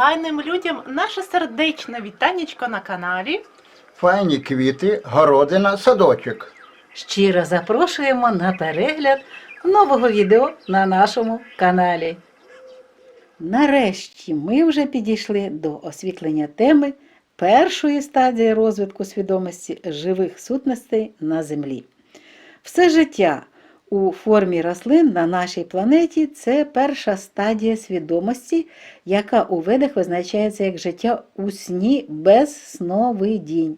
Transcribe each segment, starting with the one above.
файним людям наше сердечне вітанечко на каналі. Файні квіти, городина, садочок. Щиро запрошуємо на перегляд нового відео на нашому каналі. Нарешті ми вже підійшли до освітлення теми першої стадії розвитку свідомості живих сутностей на Землі. Все життя у формі рослин на нашій планеті це перша стадія свідомості, яка у ведах визначається як життя у сні без сновидінь.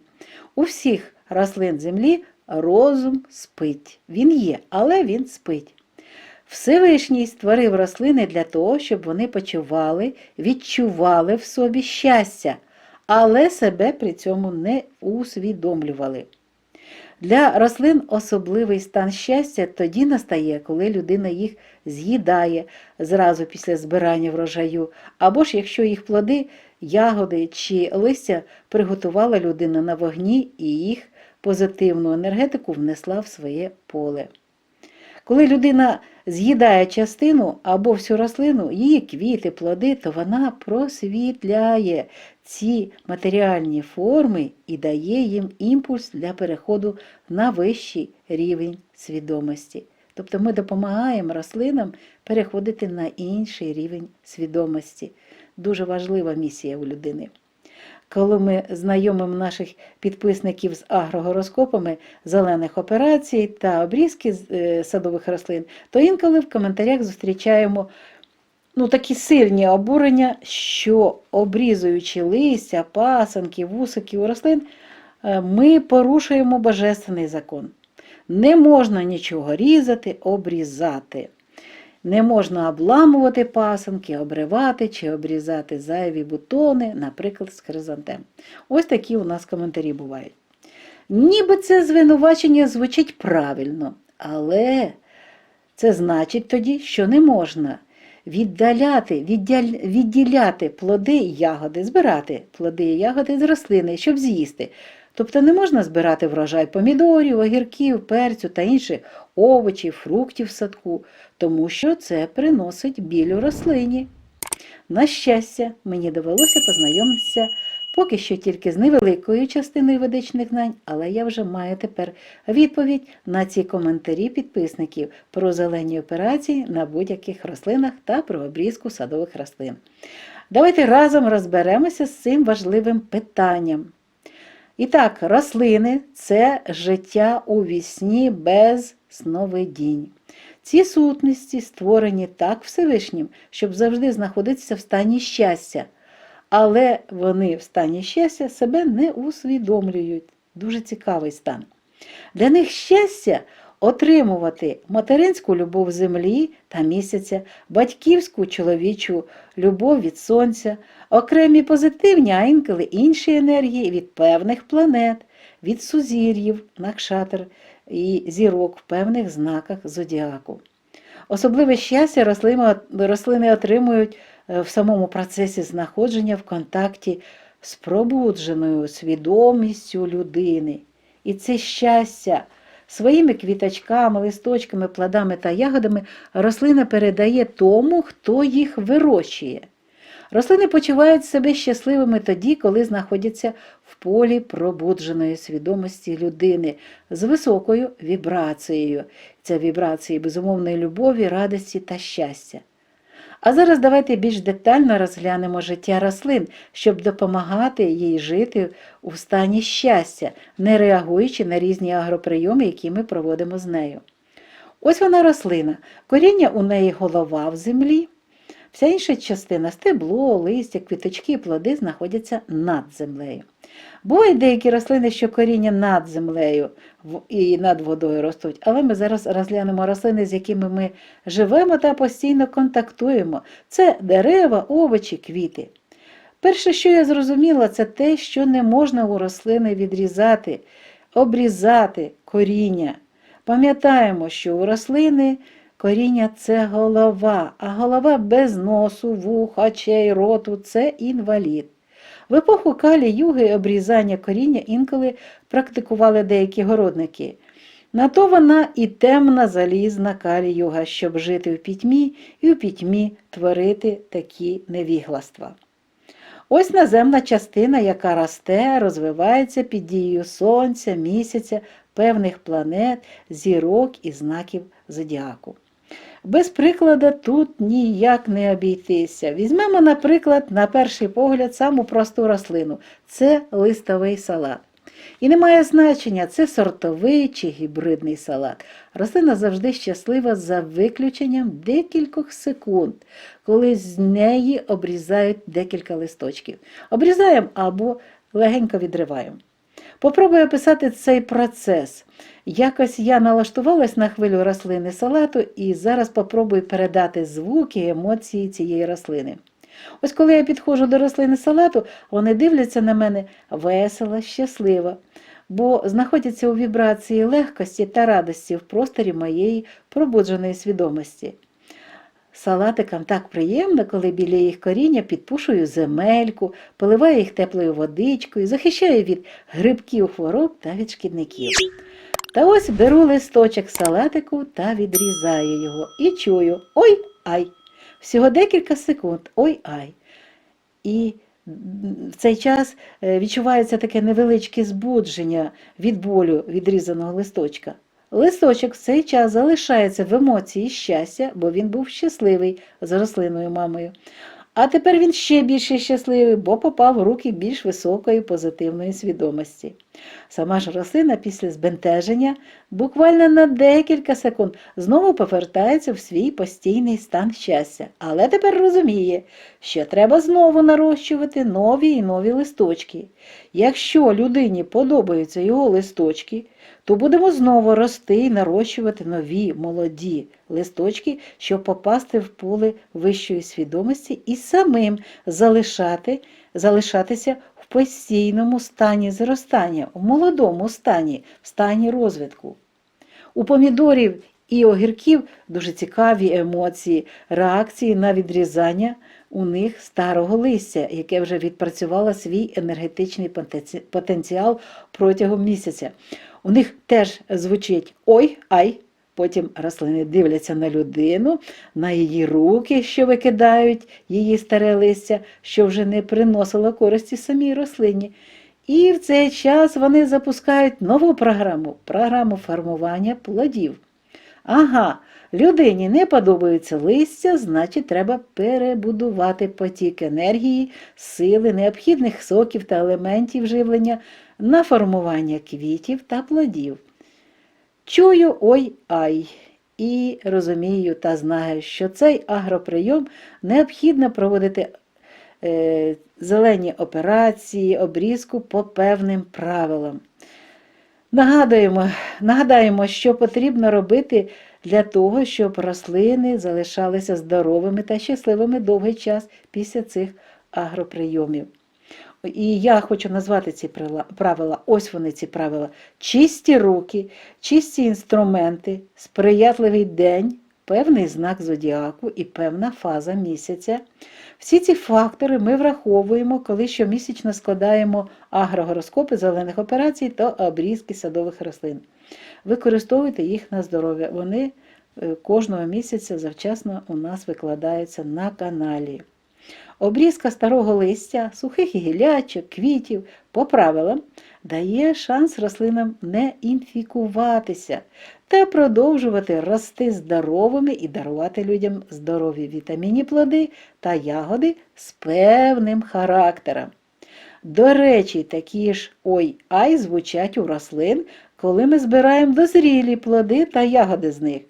У всіх рослин Землі розум спить. Він є, але він спить. Всевишній створив рослини для того, щоб вони почували, відчували в собі щастя, але себе при цьому не усвідомлювали. Для рослин особливий стан щастя тоді настає, коли людина їх з'їдає зразу після збирання врожаю, або ж якщо їх плоди, ягоди чи листя приготувала людина на вогні і їх позитивну енергетику внесла в своє поле. Коли людина з'їдає частину або всю рослину, її квіти, плоди, то вона просвітляє ці матеріальні форми і дає їм імпульс для переходу на вищий рівень свідомості. Тобто ми допомагаємо рослинам переходити на інший рівень свідомості. Дуже важлива місія у людини. Коли ми знайомимо наших підписників з агрогороскопами зелених операцій та обрізки е, садових рослин, то інколи в коментарях зустрічаємо ну, такі сильні обурення, що обрізуючи листя, пасанки, вусики у рослин, е, ми порушуємо божественний закон. Не можна нічого різати, обрізати. Не можна обламувати пасанки, обривати чи обрізати зайві бутони, наприклад, з хризантем. Ось такі у нас коментарі бувають. Ніби це звинувачення звучить правильно, але це значить тоді, що не можна віддаляти, відділяти плоди і ягоди, збирати плоди і ягоди з рослини, щоб з'їсти. Тобто не можна збирати врожай помідорів, огірків, перцю та інших овочів, фруктів в садку, тому що це приносить біль у рослині. На щастя, мені довелося познайомитися поки що тільки з невеликою частиною ведичних знань, але я вже маю тепер відповідь на ці коментарі підписників про зелені операції на будь-яких рослинах та про обрізку садових рослин. Давайте разом розберемося з цим важливим питанням. І так, рослини це життя у вісні без сновидінь. Ці сутності створені так Всевишнім, щоб завжди знаходитися в стані щастя. Але вони в стані щастя себе не усвідомлюють. Дуже цікавий стан. Для них щастя отримувати материнську любов землі та місяця, батьківську чоловічу любов від сонця, окремі позитивні, а інколи інші енергії від певних планет, від сузір'їв, накшатр і зірок в певних знаках зодіаку. Особливе щастя рослини, отримують е, в самому процесі знаходження в контакті з пробудженою свідомістю людини. І це щастя своїми квіточками, листочками, плодами та ягодами рослина передає тому, хто їх вирощує. Рослини почувають себе щасливими тоді, коли знаходяться в полі пробудженої свідомості людини з високою вібрацією. Це вібрації безумовної любові, радості та щастя. А зараз давайте більш детально розглянемо життя рослин, щоб допомагати їй жити у стані щастя, не реагуючи на різні агроприйоми, які ми проводимо з нею. Ось вона рослина, коріння у неї голова в землі. Вся інша частина стебло, листя, квіточки, плоди знаходяться над землею. Бувають деякі рослини, що коріння над землею і над водою ростуть, але ми зараз розглянемо рослини, з якими ми живемо та постійно контактуємо. Це дерева, овочі, квіти. Перше, що я зрозуміла, це те, що не можна у рослини відрізати, обрізати коріння. Пам'ятаємо, що у рослини коріння це голова, а голова без носу, вух, очей, роту це інвалід. В епоху калі юги обрізання коріння інколи практикували деякі городники. На вона і темна залізна калі юга, щоб жити в пітьмі і в пітьмі творити такі невігластва. Ось наземна частина, яка росте, розвивається під дією сонця, місяця, певних планет, зірок і знаків зодіаку. Без прикладу тут ніяк не обійтися. Візьмемо, наприклад, на перший погляд саму просту рослину це листовий салат. І не має значення, це сортовий чи гібридний салат. Рослина завжди щаслива за виключенням декількох секунд, коли з неї обрізають декілька листочків. Обрізаємо або легенько відриваємо. Попробую описати цей процес. Якось я налаштувалась на хвилю рослини салату і зараз попробую передати звуки, і емоції цієї рослини. Ось коли я підходжу до рослини салату, вони дивляться на мене весело, щасливо, бо знаходяться у вібрації легкості та радості в просторі моєї пробудженої свідомості. Салатикам так приємно, коли біля їх коріння підпушую земельку, поливаю їх теплою водичкою, захищаю від грибків хвороб та від шкідників. Та ось беру листочок салатику та відрізаю його і чую ой ай. Всього декілька секунд ой ай. І в цей час е, відчувається таке невеличке збудження від болю відрізаного листочка. Листочок в цей час залишається в емоції щастя, бо він був щасливий з рослиною мамою. А тепер він ще більше щасливий, бо попав в руки більш високої позитивної свідомості. Сама ж рослина після збентеження буквально на декілька секунд знову повертається в свій постійний стан щастя, але тепер розуміє, що треба знову нарощувати нові і нові листочки. Якщо людині подобаються його листочки, то будемо знову рости і нарощувати нові молоді листочки, щоб попасти в поле вищої свідомості і самим залишати, залишатися постійному стані зростання, в молодому стані, в стані розвитку. У помідорів і огірків дуже цікаві емоції, реакції на відрізання у них старого листя, яке вже відпрацювало свій енергетичний потенціал протягом місяця. У них теж звучить ой, ай. Потім рослини дивляться на людину, на її руки, що викидають її старе листя, що вже не приносило користі самій рослині. І в цей час вони запускають нову програму програму формування плодів. Ага, людині не подобається листя, значить, треба перебудувати потік енергії, сили, необхідних соків та елементів живлення на формування квітів та плодів. Чую ой ай і розумію та знаю, що цей агроприйом необхідно проводити е, зелені операції, обрізку по певним правилам. Нагадуємо, нагадаємо, що потрібно робити для того, щоб рослини залишалися здоровими та щасливими довгий час після цих агроприйомів. І я хочу назвати ці правила. Ось вони ці правила. Чисті руки, чисті інструменти, сприятливий день, певний знак зодіаку і певна фаза місяця. Всі ці фактори ми враховуємо, коли щомісячно складаємо агрогороскопи зелених операцій та обрізки садових рослин. Використовуйте їх на здоров'я. Вони е, кожного місяця завчасно у нас викладаються на каналі. Обрізка старого листя, сухих гілячок, квітів по правилам дає шанс рослинам не інфікуватися та продовжувати рости здоровими і дарувати людям здорові вітамінні плоди та ягоди з певним характером. До речі, такі ж ой-ай звучать у рослин, коли ми збираємо дозрілі плоди та ягоди з них.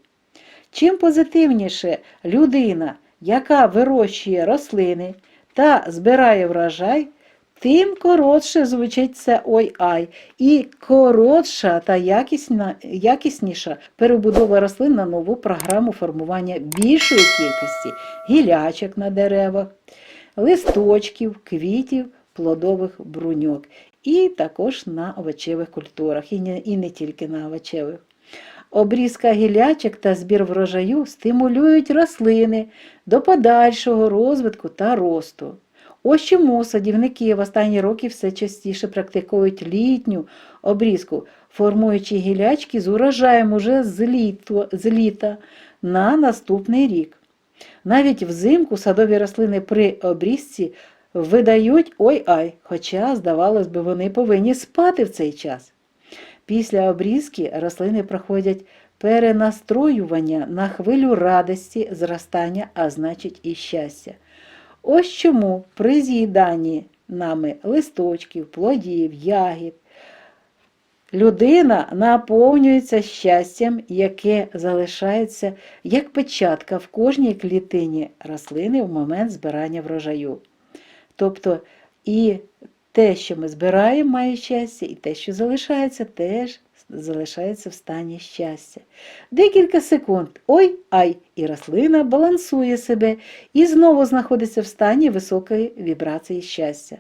Чим позитивніше людина, яка вирощує рослини та збирає врожай, тим коротше звучить це ой-ай, і коротша та якісна, якісніша перебудова рослин на нову програму формування більшої кількості гілячок на деревах, листочків, квітів, плодових бруньок, і також на овочевих культурах, і не, і не тільки на овочевих. Обрізка гілячок та збір врожаю стимулюють рослини до подальшого розвитку та росту. Ось чому садівники в останні роки все частіше практикують літню обрізку, формуючи гілячки з урожаєм уже з, літо, з літа на наступний рік. Навіть взимку садові рослини при обрізці видають ой-ай, хоча, здавалось би, вони повинні спати в цей час. Після обрізки рослини проходять перенастроювання на хвилю радості, зростання, а значить і щастя. Ось чому при з'їданні нами листочків, плодів, ягід людина наповнюється щастям, яке залишається як печатка в кожній клітині рослини в момент збирання врожаю. Тобто і те, що ми збираємо, має щастя, і те, що залишається, теж залишається в стані щастя. Декілька секунд, ой, ай, і рослина балансує себе і знову знаходиться в стані високої вібрації щастя.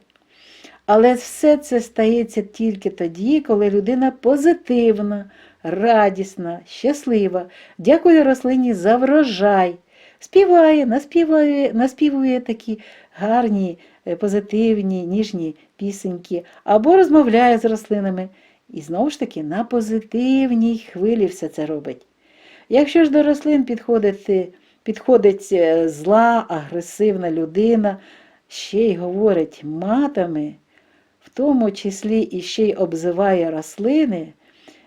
Але все це стається тільки тоді, коли людина позитивна, радісна, щаслива, дякує рослині за врожай, співає, наспіває, наспівує такі гарні, позитивні, ніжні пісеньки, або розмовляє з рослинами. І знову ж таки на позитивній хвилі все це робить. Якщо ж до рослин підходить, е, підходить е, зла, агресивна людина, ще й говорить матами, в тому числі і ще й обзиває рослини,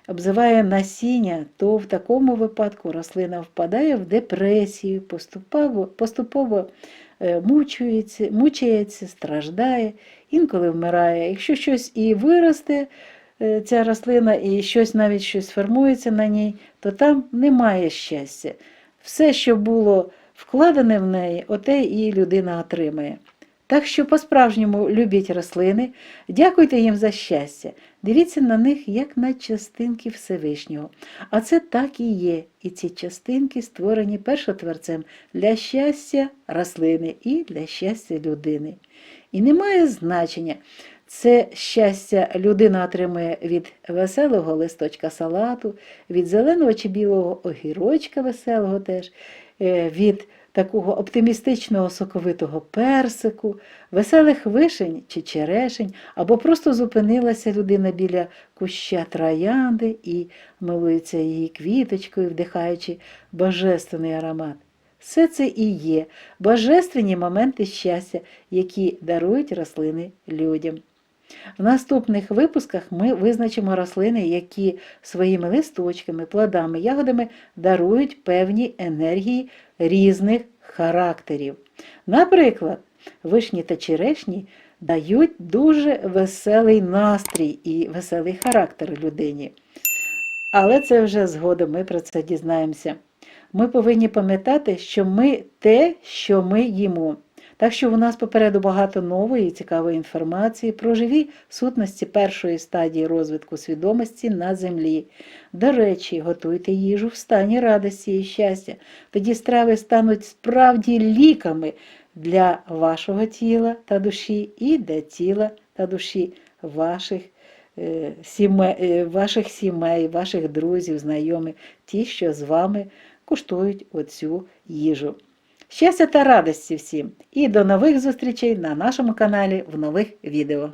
обзиває насіння, то в такому випадку рослина впадає в депресію, поступово, поступово е, мучується, мучається, страждає, інколи вмирає. Якщо щось і виросте, е, ця рослина, і щось навіть щось формується на ній, то там немає щастя. Все, що було вкладене в неї, оте і людина отримає. Так що по-справжньому любіть рослини, дякуйте їм за щастя, дивіться на них як на частинки Всевишнього. А це так і є. І ці частинки створені першотворцем для щастя рослини і для щастя людини. І немає значення, це щастя людина отримує від веселого листочка салату, від зеленого чи білого огірочка веселого теж, е, від такого оптимістичного соковитого персику, веселих вишень чи черешень, або просто зупинилася людина біля куща троянди і милується її квіточкою, вдихаючи божественний аромат. Все це і є божественні моменти щастя, які дарують рослини людям. В наступних випусках ми визначимо рослини, які своїми листочками, плодами, ягодами дарують певні енергії різних характерів. Наприклад, вишні та черешні дають дуже веселий настрій і веселий характер людині. Але це вже згодом ми про це дізнаємося. Ми повинні пам'ятати, що ми те, що ми їмо. Так що у нас попереду багато нової і цікавої інформації про живі сутності першої стадії розвитку свідомості на землі. До речі, готуйте їжу в стані радості і щастя. Тоді страви стануть справді ліками для вашого тіла та душі і для тіла та душі ваших. е, Сімей, е, ваших сімей, ваших друзів, знайомих, ті, що з вами куштують оцю їжу. Щастя та радості всім! І до нових зустрічей на нашому каналі в нових відео.